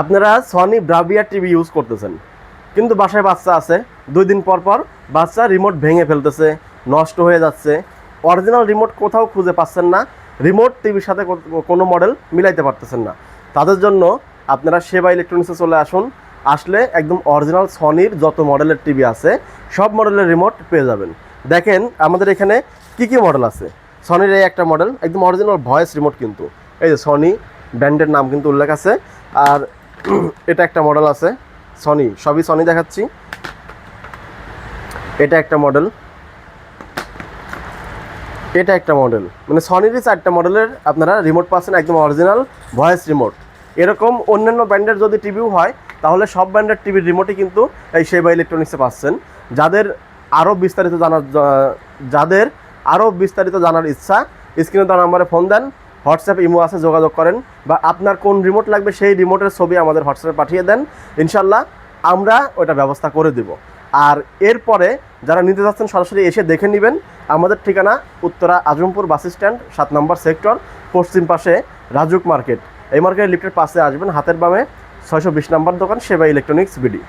আপনারা Sony Bravia TV use করতেছেন। কিন্তু বাসায় বাচ্চা আছে। দুই দিন পর পর বাচ্চা রিমোট ভেঙে ফেলতেছে, নষ্ট হয়ে যাচ্ছে। অরিজিনাল রিমোট কোথাও খুঁজে পাচ্ছেন না। রিমোট টিভির সাথে কোনো মডেল মিলাইতে পারতেছেন না। তাদের জন্য আপনারা সেবা ইলেকট্রনিক্সে চলে আসুন। আসলে একদম অরিজিনাল সনির যত মডেলের টিভি আছে, সব মডেলের রিমোট পেয়ে যাবেন। দেখেন আমাদের এখানে কি কি মডেল আছে? সনির এই একটা মডেল একদম অরিজিনাল ভয়েস রিমোট কিন্তু। এই যে সনি ব্র্যান্ডের নাম কিন্তু উল্লেখ আছে। আর এটা একটা মডেল আছে সনি সবই সনি দেখাচ্ছি। এটা একটা মডেল এটা একটা মডেল মানে সনিরই চারটা মডেলের আপনারা রিমোট পাচ্ছেন, একদম অরিজিনাল ভয়েস রিমোট এরকম অন্যান্য ব্র্যান্ডের যদি টিভিও হয়, তাহলে সব ব্র্যান্ডের টিভির রিমোটই কিন্তু এই সেবা ইলেকট্রনিক্সে পাচ্ছেন। যাদের আরও বিস্তারিত জানার যাদের আরও বিস্তারিত জানার ইচ্ছা স্ক্রিনে তার নাম্বারে ফোন দেন। হোয়াটসঅ্যাপ, ইমো আছে, যোগাযোগ করেন বা আপনার কোন রিমোট লাগবে সেই রিমোটের ছবি আমাদের হোয়াটসঅ্যাপে পাঠিয়ে দেন। ইনশাল্লাহ আমরা ওটা ব্যবস্থা করে দিব। আর এরপরে যারা নিতে যাচ্ছেন, সরাসরি এসে দেখে নেবেন। আমাদের ঠিকানা উত্তরা আজমপুর বাস স্ট্যান্ড, সাত নম্বর সেক্টর, পশ্চিম পাশে রাজুক মার্কেট। এই মার্কেটের লিফটের পাশে আসবেন, হাতের বামে ছয়শো বিশ নম্বর দোকান, সেবা ইলেকট্রনিক্স বিডি।